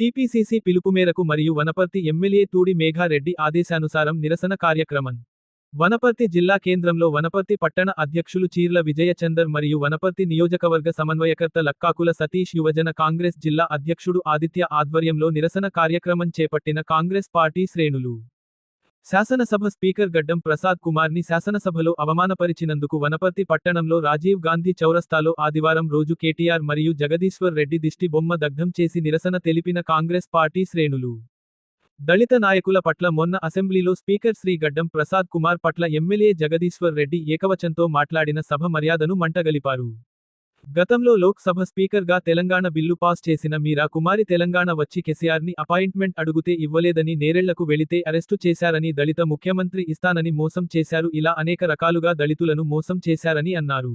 TPCC పిలుపు మేరకు మరియు వనపర్తి ఎమ్మెల్యే తూడి మేఘారెడ్డి ఆదేశానుసారం నిరసన కార్యక్రమం. వనపర్తి జిల్లా కేంద్రంలో వనపర్తి పట్టణ అధ్యక్షులు చీర్ల విజయచందర్ మరియు వనపర్తి నియోజకవర్గ సమన్వయకర్త లక్కాకుల సతీష్ యువజన కాంగ్రెస్ జిల్లా అధ్యక్షుడు ఆదిత్య ఆధ్వర్యంలో నిరసన కార్యక్రమం చేపట్టిన కాంగ్రెస్ పార్టీ శ్రేణులు. శాసనసభ స్పీకర్ గడ్డం ప్రసాద్ కుమార్ని శాసనసభలో అవమానపరిచినందుకు వనపర్తి పట్టణంలో రాజీవ్ గాంధీ చౌరస్తాలో ఆదివారం రోజు కేటీఆర్ మరియు జగదీశ్వర్ రెడ్డి దిష్టి బొమ్మ దగ్ధం చేసి నిరసన తెలిపిన కాంగ్రెస్ పార్టీ శ్రేణులు. దళిత నాయకుల పట్ల మొన్న అసెంబ్లీలో స్పీకర్ శ్రీ గడ్డం ప్రసాద్ కుమార్ పట్ల ఎమ్మెల్యే జగదీశ్వర్ రెడ్డి ఏకవచంతో మాట్లాడిన సభ మర్యాదను మంటగలిపారు. గతంలో లోక్సభ స్పీకర్గా తెలంగాణ బిల్లు పాస్ చేసిన మీరా కుమారి తెలంగాణ వచ్చి కెసిఆర్ని అపాయింట్మెంట్ అడుగుతే ఇవ్వలేదని నేరెళ్ళకు వెళితే అరెస్టు చేశారని దళిత ముఖ్యమంత్రి ఇస్తానని మోసం చేశారు. ఇలా అనేక రకాలుగా దళితులను మోసం చేశారని అన్నారు.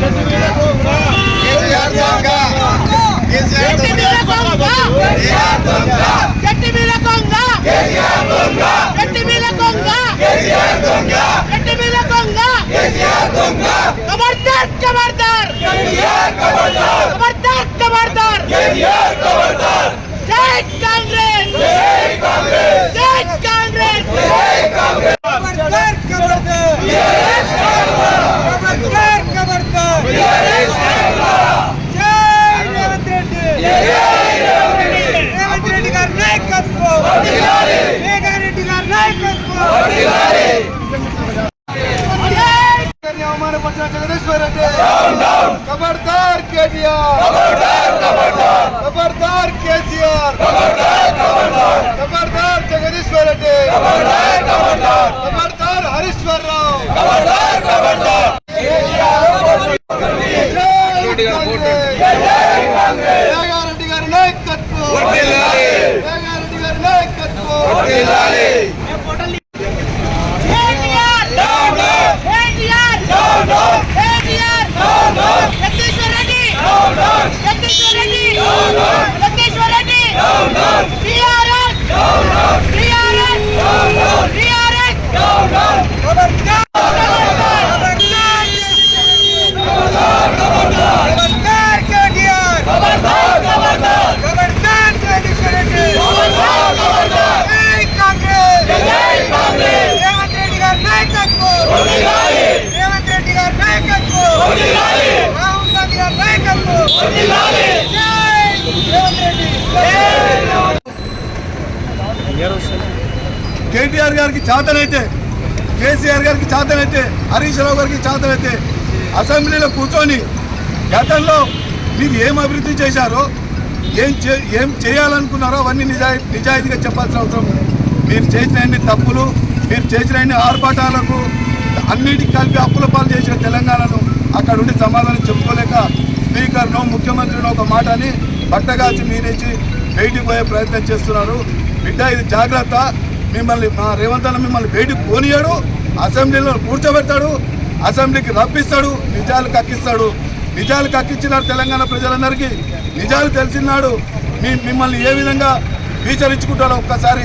మీద కొంగ గట్టి మీద जगदीश वर ख़बरदार के आर ख़बरदार के आर ख़बरदार जगदीश वर కేటీఆర్ గారికి చేతనైతే కేసీఆర్ గారికి చేతనైతే హరీష్ రావు గారికి చేతనైతే అసెంబ్లీలో కూర్చొని గతంలో మీరు ఏం అభివృద్ధి చేశారో ఏం చే ఏం చేయాలనుకున్నారో అవన్నీ నిజాయి నిజాయితీగా చెప్పాల్సిన అవసరం మీరు చేసిన అన్ని తప్పులు మీరు చేసిన అన్ని ఆర్భాటాలకు అన్నిటికి కలిపి అప్పుల పాలు చేసిన తెలంగాణను అక్కడ ఉండి సమాధానం చెప్పుకోలేక స్పీకర్ను ముఖ్యమంత్రిని ఒక మాట అని బట్టగాచి మీరేసి బయటికి పోయే ప్రయత్నం చేస్తున్నారు. బిడ్డ ఇది జాగ్రత్త. మిమ్మల్ని మా రేవంత్ అన్న మిమ్మల్ని బయటికి పోనీయాడు. అసెంబ్లీలో కూర్చోబెడతాడు. అసెంబ్లీకి రప్పిస్తాడు. నిజాలు కక్కిస్తాడు. నిజాలు కక్కించినాడు తెలంగాణ ప్రజలందరికీ. నిజాలు తెలిసినాడు. మీ మిమ్మల్ని ఏ విధంగా వీచరించుకుంటాడో ఒక్కసారి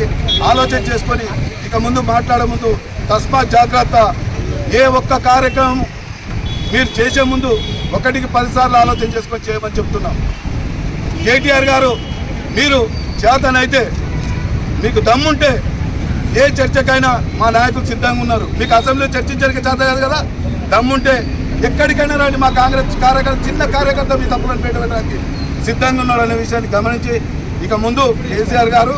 ఆలోచన చేసుకొని ఇక ముందు మాట్లాడే ముందు తస్మాత్ జాగ్రత్త. ఏ ఒక్క కార్యక్రమం మీరు చేసే ముందు ఒకటికి పదిసార్లు ఆలోచన చేసుకొని చేయమని చెప్తున్నాం. కేటీఆర్ గారు మీరు చేతనైతే మీకు దమ్ముంటే ఏ చర్చకైనా మా నాయకులు సిద్ధంగా ఉన్నారు. మీకు అసెంబ్లీలో చర్చించడానికి చేత కాదు కదా? దమ్ముంటే ఎక్కడికైనా రండి మా కాంగ్రెస్ కార్యకర్త చిన్న కార్యకర్త మీ తప్పులను పెట్టడానికి సిద్ధంగా ఉన్నారు అనే విషయాన్ని గమనించి ఇక ముందు కేసీఆర్ గారు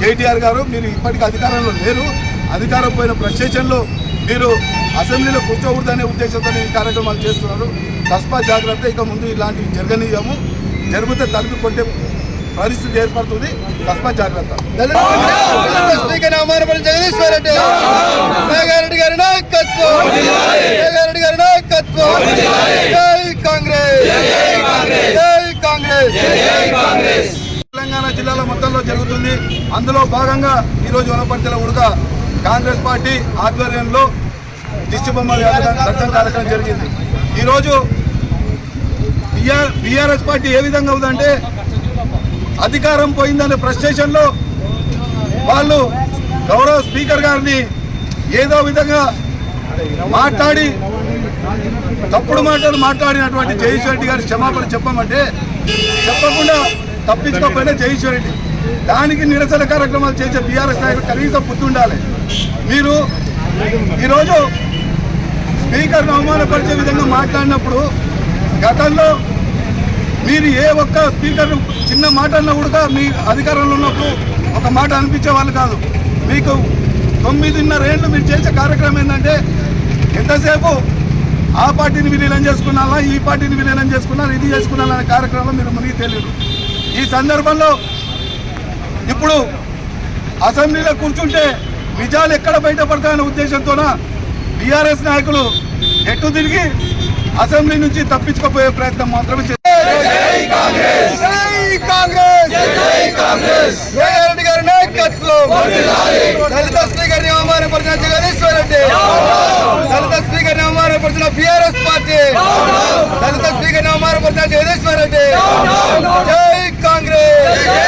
కేటీఆర్ గారు మీరు ఇప్పటికీ అధికారంలో లేరు. అధికారం పోయిన ప్రస్టేషన్లో మీరు అసెంబ్లీలో కూర్చోకూడదనే ఉద్దేశంతో ఈ కార్యక్రమాలు చేస్తున్నారు. తస్మా జాగ్రత్త ఇక ముందు ఇలాంటివి జరగనీయము. జరిగితే తలుపు కొట్టే పరిస్థితి ఏర్పడుతుంది. తస్మా జాగ్రత్త. స్పీకర్ అమరపల్లి జగదీశ్వర్ రెడ్డి. మేఘారెడ్డి గారి నాయకత్వం. మేఘారెడ్డి గారి నాయకత్వం. జై కాంగ్రెస్. జై కాంగ్రెస్. తెలంగాణ జిల్లాల మొత్తంలో జరుగుతుంది. అందులో భాగంగా ఈరోజు వనపర్తిల ఉడక కాంగ్రెస్ పార్టీ ఆధ్వర్యంలో దిష్టి బొమ్మ దర్శన కార్యక్రమం జరిగింది. ఈరోజు బీఆర్ఎస్ పార్టీ ఏ విధంగా ఉందంటే అధికారం పోయిందనే ఫ్రస్ట్రేషన్లో వాళ్ళు గౌరవ స్పీకర్ గారిని ఏదో విధంగా మాట్లాడి తప్పుడు మాటలు మాట్లాడినటువంటి జయేశ్వర రెడ్డి గారి క్షమాపణ చెప్పమంటే చెప్పకుండా తప్పించుకోకపోయినా జయేశ్వర రెడ్డి. దానికి నిరసన కార్యక్రమాలు చేసే బీఆర్ఎస్ నాయకులు కనీసం బుద్ధి ఉండాలి. మీరు ఈరోజు స్పీకర్ను అవమానపరిచే విధంగా మాట్లాడినప్పుడు గతంలో మీరు ఏ ఒక్క స్పీకర్ చిన్న మాట అన్నా కూడా మీ అధికారంలో ఉన్నప్పుడు ఒక మాట అనిపించే వాళ్ళు కాదు. మీకు తొమ్మిదిన్నర ఏళ్ళు మీరు చేసే కార్యక్రమం ఏంటంటే ఎంతసేపు ఆ పార్టీని విలీనం చేసుకున్నారా ఈ పార్టీని విలీనం చేసుకున్నారు ఇది చేసుకున్నారా అనే కార్యక్రమంలో మీరు మునిగి తెలియదు. ఈ సందర్భంలో ఇప్పుడు అసెంబ్లీలో కూర్చుంటే నిజాలు ఎక్కడ బయటపడతాయనే ఉద్దేశంతోన బీఆర్ఎస్ నాయకులు ఎటు తిరిగి అసెంబ్లీ నుంచి తప్పించుకోపోయే ప్రయత్నం మాత్రమే జై కాంగ్రెస్! జై కాంగ్రెస్ జై కాంగ్రెస్ మేఘారెడ్డి గారి నాయకత్వం దళిత స్పీకర్ అవమానపరిచిన జగదీశ్వర్ రెడ్డి దళిత స్పీకర్ అవమానపరిచిన బీఆర్ఎస్ పార్టీ దళిత స్పీకర్ అవమానపరిచిన జగదీశ్వర్ రెడ్డి జై కాంగ్రెస్ జై కాంగ్రెస్